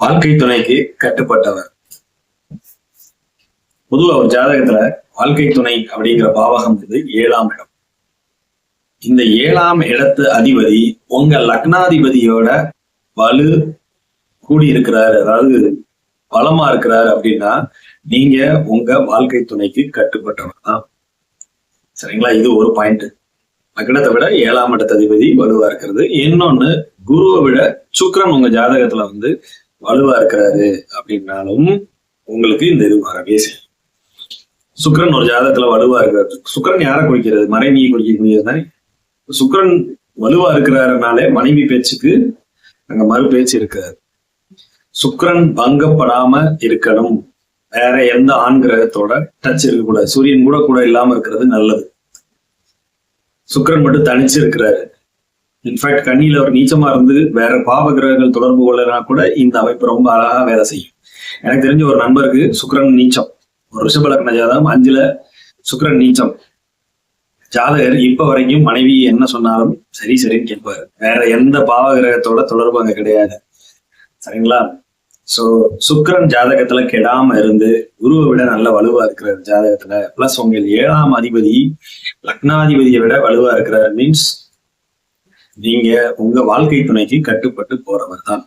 வாழ்க்கை துணைக்கு கட்டுப்பட்டவர். பொதுவா ஒரு ஜாதகத்துல வாழ்க்கை துணை அப்படிங்கிற பாவகம் வந்து ஏழாம் இடம். இந்த ஏழாம் இடத்து அதிபதி உங்க லக்னாதிபதியோட வலு கூடி இருக்கிறாரு அதாவது பலமா இருக்கிறாரு அப்படின்னா நீங்க உங்க வாழ்க்கை துணைக்கு கட்டுப்பட்டவர் தான். சரிங்களா? இது ஒரு பாயிண்ட் லக்னத்தை விட ஏழாம் இடத்து அதிபதி வலுவா இருக்கிறது. இன்னொன்னு குருவை விட சுக்கரன் உங்க ஜாதகத்துல வந்து வலுவா இருக்கிறாரு அப்படின்னாலும் உங்களுக்கு இந்த இது வரவே செய்யும் சுக்கிரன் ஒரு ஜாதகத்துல வலுவா இருக்கிறாரு. சுக்கிரன் யாரை குறிக்கிறது? மனைவியை குறிக்கக்கூடியது தானே? சுக்கிரன் வலுவா இருக்கிறாருனாலே மனைவி பேச்சுக்கு அங்க மறு பேச்சு இருக்காது. சுக்கரன் பங்கப்படாம இருக்கணும். வேற எந்த ஆண் கிரகத்தோட டச் இருக்கக்கூடாது. சூரியன் கூட கூட இல்லாம இருக்கிறது நல்லது. சுக்கிரன் மட்டும் தனிச்சு இருக்கிறாரு. இன்ஃபேக்ட் கண்ணியில ஒரு நீச்சமா இருந்து வேற பாவ கிரகங்கள் தொடர்பு கொள்ளனா கூட இந்த அமைப்பு ரொம்ப அழகா வேலை செய்யும். எனக்கு தெரிஞ்ச ஒரு நண்பருக்கு சுக்கரன் நீச்சம். ஒரு ரிஷப லக்ன ஜாதகம் அஞ்சுல சுக்கரன் நீச்சம். ஜாதகர் இப்ப வரைக்கும் மனைவி என்ன சொன்னாலும் சரி சரின்னு கேட்பாரு. வேற எந்த பாவ கிரகத்தோட தொடர்பு அங்க கிடையாது. சரிங்களா? சோ சுக்கரன் ஜாதகத்துல கெடாம இருந்து குருவை விட நல்ல வலுவா இருக்கிற ஜாதகத்துல பிளஸ் உங்கள் ஏழாம் அதிபதி லக்னாதிபதியை விட வலுவா இருக்கிறார். மீன்ஸ் நீங்க உங்க வாழ்க்கை துணைக்கு கட்டுப்பட்டு போறவர் தான்